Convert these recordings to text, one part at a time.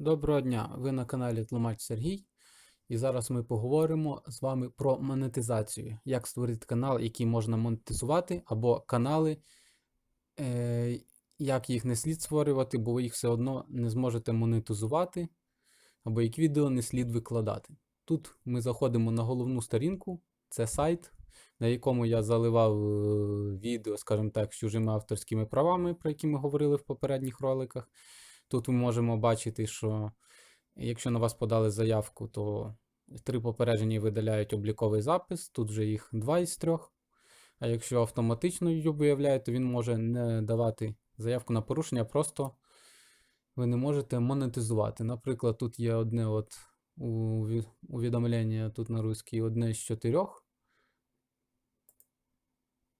Доброго дня! Ви на каналі Тлумач Сергій. І зараз ми поговоримо з вами про монетизацію. Як створити канал, який можна монетизувати, або канали, е, як їх не слід створювати, бо ви їх все одно не зможете монетизувати, або як відео не слід викладати. Тут ми заходимо на головну сторінку, це сайт, на якому я заливав е, відео, скажімо так, з чужими авторськими правами, про які ми говорили в попередніх роликах. Тут ми можемо бачити, що якщо на вас подали заявку, то три попередження видаляють обліковий запис, тут вже їх два із трьох. А якщо автоматично YouTube виявляє, то він може не давати заявку на порушення, просто ви не можете монетизувати. Наприклад, тут є одне от увідомлення тут на русській, одне з чотирьох.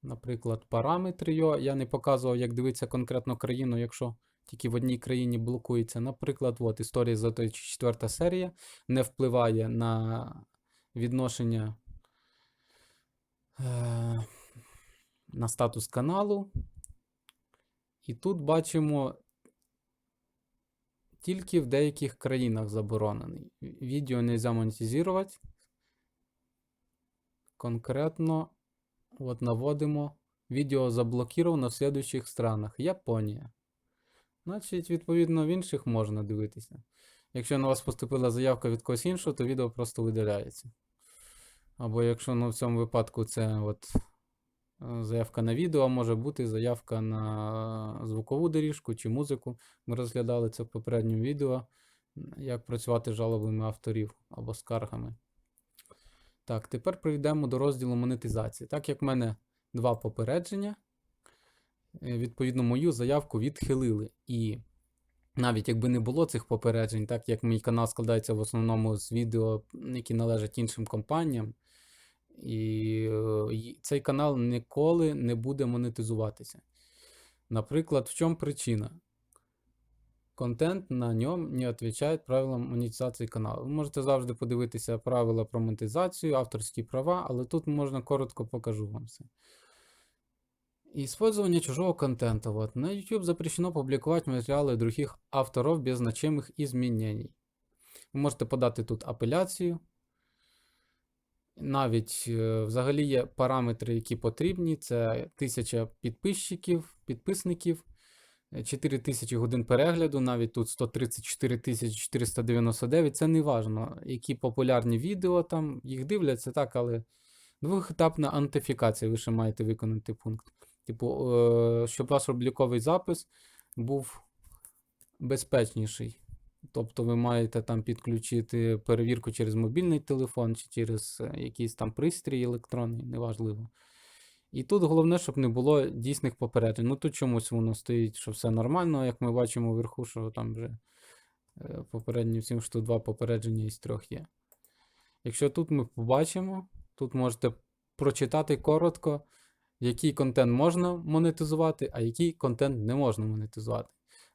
Наприклад, параметри його. Я не показував, як дивитися конкретно країну, якщо тільки в одній країні блокується. Наприклад, от історія за той четверта серія не впливає на відношення е, на статус каналу. І тут бачимо тільки в деяких країнах заборонений. Відео не можна монетизувати. Конкретно от наводимо відео заблокировано в слідуючих странах. Японія. Значить, відповідно, в інших можна дивитися. Якщо на вас поступила заявка від когось іншого, то відео просто видаляється. Або якщо ну, в цьому випадку це от, е, заявка на відео, може бути заявка на звукову доріжку чи музику. Ми розглядали це в попередньому відео, як працювати з жалобами авторів або скаргами. Так, тепер прийдемо до розділу монетизації. Так як в мене два попередження, відповідно, мою заявку відхилили. І навіть якби не було цих попереджень, так як мій канал складається в основному з відео, які належать іншим компаніям, і е, цей канал ніколи не буде монетизуватися. Наприклад, в чому причина? Контент на ньому не відповідає правилам монетизації каналу. Ви можете завжди подивитися правила про монетизацію, авторські права, але тут можна коротко покажу вам все. Использование чужого контента. Вот. На YouTube запрещено публиковать материалы других авторов без значимых изменений. Ви можете подати тут апеляцію. Навіть е, взагалі є параметри, які потрібні. Це 1000 підписчиків, підписників, е, 4000 годин перегляду, навіть тут 134 499. Це не важно, які популярні відео там, їх дивляться, так, але двохетапна антифікація, ви ще маєте виконати пункт. Типу, е, щоб ваш обліковий запис був безпечніший. Тобто ви маєте там підключити перевірку через мобільний телефон чи через е, якийсь там пристрій електронний, неважливо. І тут головне, щоб не було дійсних попереджень. Ну тут чомусь воно стоїть, що все нормально, як ми бачимо вверху, що там вже е, попередні всім, що два попередження із трьох є. Якщо тут ми побачимо, тут можете прочитати коротко, який контент можна монетизувати, а який контент не можна монетизувати.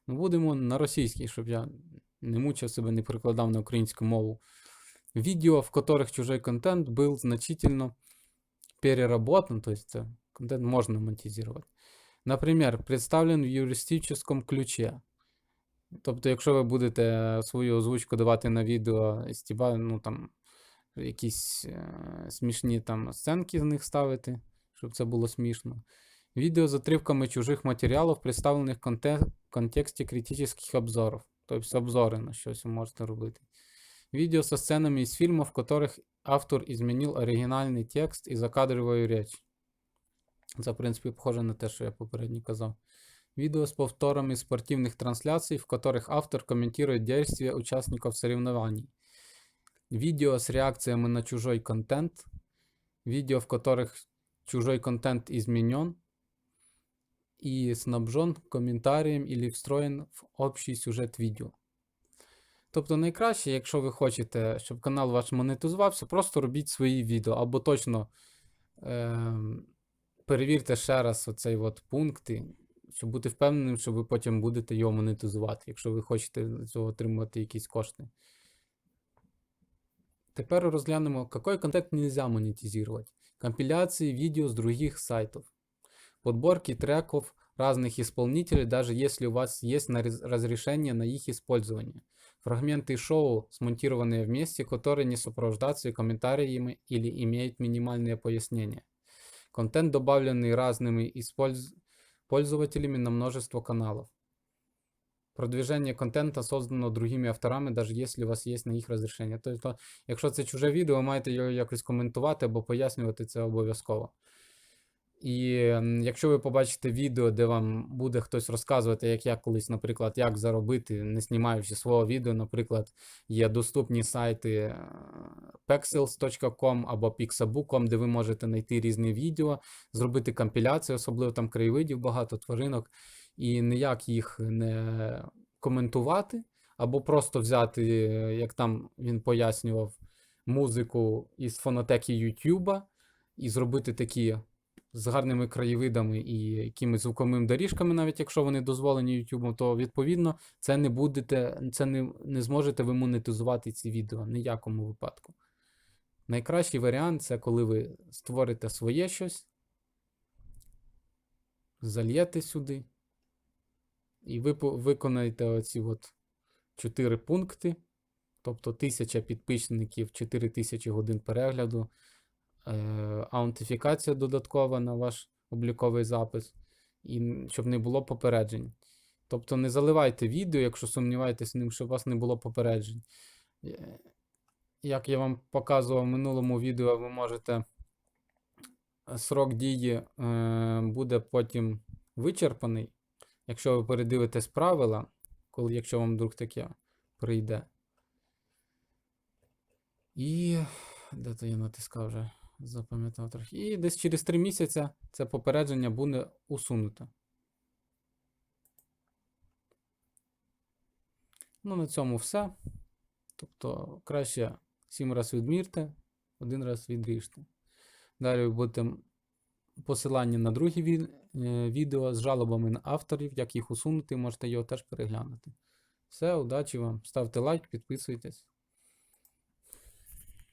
Ну, будемо на російській, щоб я не мучив себе, не перекладав на українську мову. Видео, в которых чужой контент был значительно переработан, то есть контент можно монетизировать. Например, представлен в юристичному ключе. Тобто, якщо ви будете свою озвучку давати на відео, стіба, ну там якісь е, смішні там сценки з них ставити, щоб це було смішно. Відео з отривками чужих матеріалів, представлених в конте- контексті критичних обзорів. Тобто обзори на щось ви можете робити. Видео со сценами из фильмов, в которых автор изменил оригінальний текст і закадровую речь. Це, в принципі, похоже на те, що я попередньо казав. Відео з повторами спортивних трансляцій, в которых автор комментирует действия участников соревнований. Видео с реакциями на чужой контент. Видео, в которых чужой контент изменен и снабжен комментарием или встроен в общий сюжет відео. Тобто найкраще, якщо ви хочете, щоб канал ваш монетизувався, просто робіть свої відео або точно ем, перевірте ще раз оцей от пункт, щоб бути впевненим, що ви потім будете його монетизувати, якщо ви хочете з цього отримувати якісь кошти. Тепер розглянемо, какой контент нельзя монетизировать. Компиляции видео с других сайтов. Подборки треков разных исполнителей, даже если у вас есть на- разрешение на их использование. Фрагменты шоу, смонтированные вместе, которые не сопровождаются комментариями или имеют минимальные пояснения. Контент, добавленный разными использ- пользователями на множество каналов. Продвижение контента создано другими авторами, даже якщо у вас є на їх розрішення. Тобто, якщо це чуже відео, маєте його якось коментувати або пояснювати це обов'язково. І якщо ви побачите відео, де вам буде хтось розказувати, як я колись, наприклад, як заробити, не знімаючи свого відео, наприклад, є доступні сайти е, pexels.com або pixaboo.com, де ви можете знайти різні відео, зробити компіляцію, особливо там краєвидів багато тваринок, і ніяк їх не коментувати, або просто взяти, е, як там він пояснював, музику із фонотеки YouTube і зробити такі з гарними краєвидами і якимись звуковими доріжками, навіть якщо вони дозволені YouTube, то відповідно це не будете, це не, не зможете ви монетизувати ці відео ніякому випадку. Найкращий варіант це коли ви створите своє щось, зальєте сюди, і ви виконаєте оці от 4 пункти, тобто 1000 підписників, 4000 годин перегляду, е, аутентифікація додаткова на ваш обліковий запис, і щоб не було попереджень. Тобто не заливайте відео, якщо сумніваєтесь ним, щоб у вас не було попереджень. Е, Як я вам показував в минулому відео, ви можете срок дії е, буде потім вичерпаний, якщо ви передивитесь правила, коли, якщо вам вдруг таке прийде. І де то я натискав вже, запам'ятав трохи. І десь через 3 місяці це попередження буде усунуто. Ну, на цьому все. Тобто, краще 7 разів відмірте, один раз відріжте. Далі ви будете посилання на друге ві- відео з жалобами на авторів, як їх усунути, можете його теж переглянути. Все, удачі вам. Ставте лайк, підписуйтесь.